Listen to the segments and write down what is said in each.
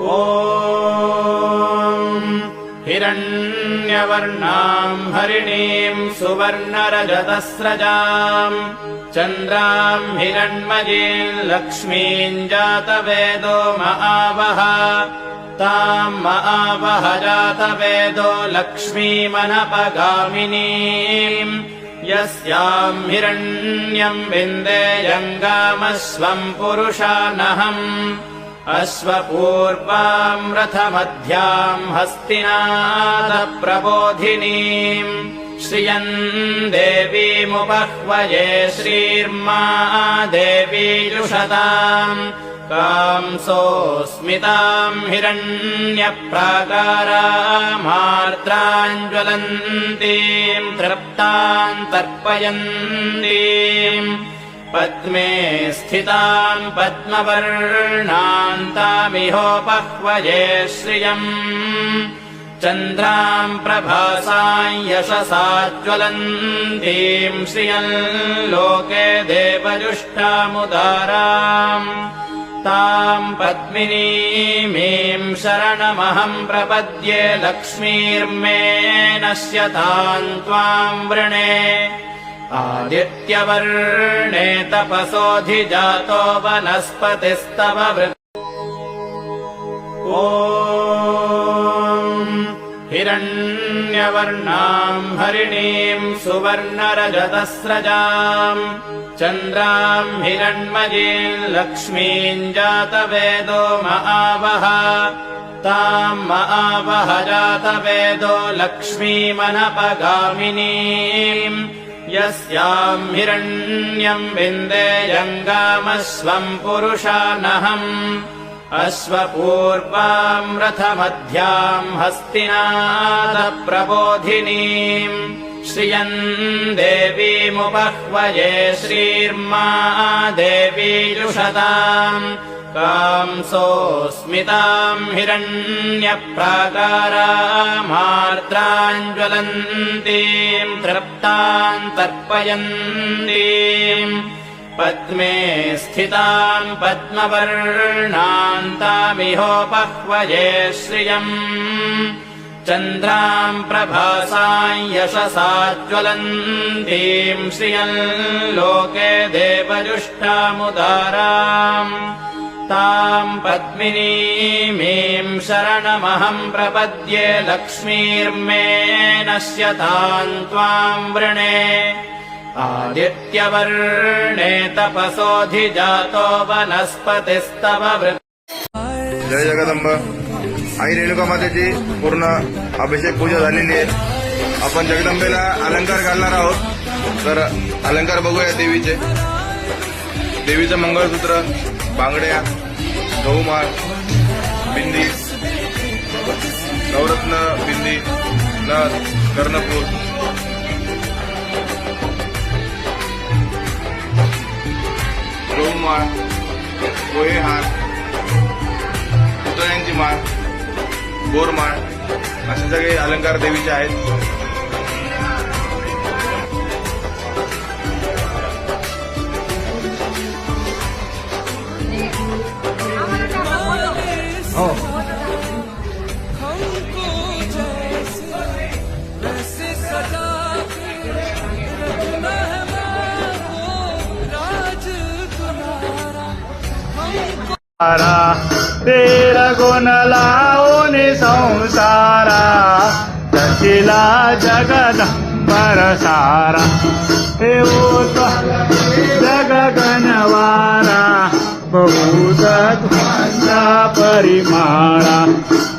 ॐ हिरण्यवर्णाम् हरिणीम् सुवर्णरजतस्रजाम् चन्द्राम् हिरण्मयीम् लक्ष्मीम् जातवेदो महावह ताम् महावह जातवेदो लक्ष्मीमनपगामिनीम् यस्याम् हिरण्यम् विन्देयङ्गामस्वम् पुरुषानहम् अश्वपूर्वाम् रथमध्याम् हस्तिनादप्रबोधिनीम् श्रियम् देवीमुपह्वये श्रीर्मा देवीजुषताम् कांसोऽस्मिताम् हिरण्यप्राकारामार्द्राञ्ज्वलन्तीम् तृप्ताम् तर्पयन्तीम् पद्मे स्थिताम् पद्मवर्णान्तामिहोपह्वये श्रियम्। चन्द्राम् प्रभासाम् यशसा ज्वलन्तीम् श्रियम् लोके देवजुष्टामुदाराम्। ताम् पद्मिनीमीम् शरणमहम् प्रपद्ये लक्ष्मीर्मे नश्यताम् त्वाम् वृणे आदित्यवर्णे तपसोऽधिजातो वनस्पतिस्तव वृ ॐ हिरण्यवर्णाम् हरिणीम् सुवर्णरजतस्रजाम् चन्द्राम् हिरण्मयीम् लक्ष्मीम् जातवेदो महावह ताम् महावह जातवेदो लक्ष्मीमनपगामिनीम् यस्याम् हिरण्यम् विन्देयङ्गामस्वम् पुरुषानहम् अश्वपूर्वाम् रथमध्याम् हस्तिनादप्रबोधिनीम् श्रियम् देवीमुपह्वये श्रीर्मा देवीजुषताम् कांसोऽस्मिताम् हिरण्यप्राकारामार्द्राञ्ज्वलन्तीम् तृप्ताम् तर्पयन्तीम् पद्मे स्थिताम् पद्मवर्णान्तामिहोपह्वये श्रियम् चन्द्राम् प्रभासाम् यशसा ज्वलन्तीम् श्रियम् लोके देवजुष्टामुदाराम् ताम् पद्मिनीमीम् शरणमहम् प्रपद्ये लक्ष्मीर्मे नश्यताम् त्वाम् वृणे। आदित्यवर्णे तपसोऽधिजातो वनस्पतिस्तव वृ जय जगदंब। आई रेणुका मातेची पूर्ण अभिषेक पूजा झालेली आहे. आपण जगदंबेला अलंकार घालणार आहोत. तर अलंकार बघूया देवीचे. देवीचं मंगळसूत्र बांगड्या गहुमाळ बिंदी नवरत्न बिंदी नथ कर्णपूर. गहुमाळ पोहे हार पुतळ्यांची माळ बोरमाळ असे सगळे अलंकार देवीचे आहेत. तेरा गुण लावून संसारा तशिला जगदंबर सारा हे होत जग गणवारा बहुत ध्वजा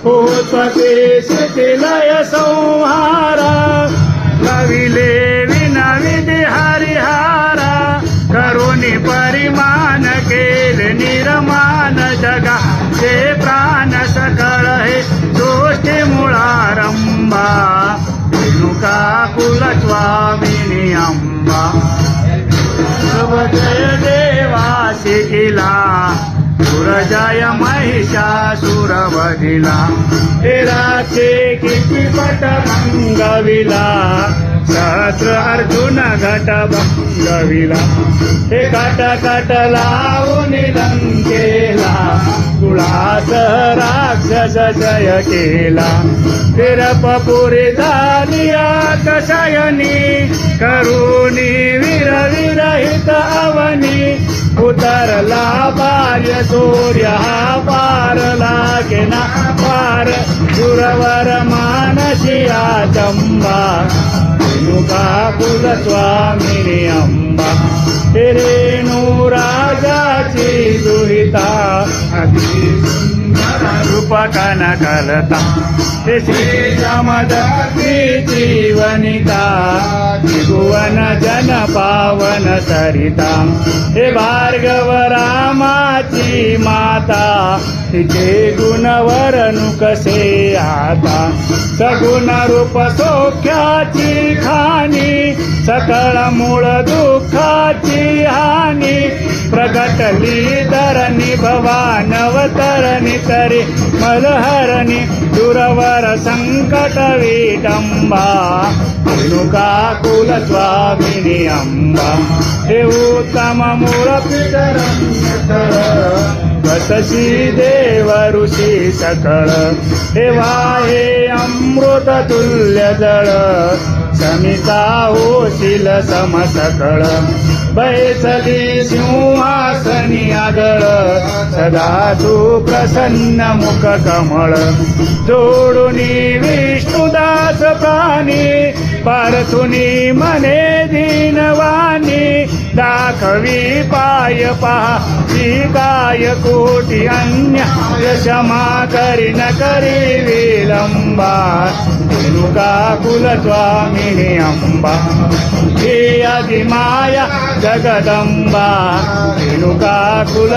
होत ते लय संहारा कविले विनविधी हरिहारा. करुणी परिमान केले निरमा जगा ते प्राण सकळ हे दोष्टी मुळारंभा. रेणुका कुलस्वामिनी अंबा जय देवा शिकिला सुरजय महिषासुरवधिला. हे राचे किती पट भंगविला सहस्र अर्जुन घट भंगविला. हे कट कट लावून लंकेला. कुळास राक्षस जय केला. फिरप पुरी झाली आकाशयनी करुणी वीर विरहित अवनी. उतरला पार्य सूर्य हा पार लागेना पार. सुरवर मानसी चंबा रेणुका कुल अंबा. रेणू राजाची दुहिता अति रूप कनकलता हे श्री समदती जीवनिता त्रिभुवन जन पावन सरिता. हे भार्गव रामाची माता. तिचे गुणवरनु कसे आता सगुण रूप सौख्याची खाणी सकळ मूळ दुःखाची हानी प्रगटली धरणी भवानवतरणी तरी मलहरणी दुरवर संकट विडंबा रेणुका कुल स्वामिनी अंबा हे उत्तम मूळ कसशी देव ऋषी सकळ हे वाहे अमृत तुल्य जळ. समिता होशील समसकळ. बैसली सिंहासनी आदळ. सदा तू प्रसन्न मुख कमळ. जोडुनी विष्णुदास प्राणी. पारथुनी मने दीनवाणी. दाखवी पाय पहा ती काय कोटी अन्य क्षमा करी न करी विलंबा रेणुका कुल स्वामिनी अंबा हे आदि माया जगदंबा रेणुका कुल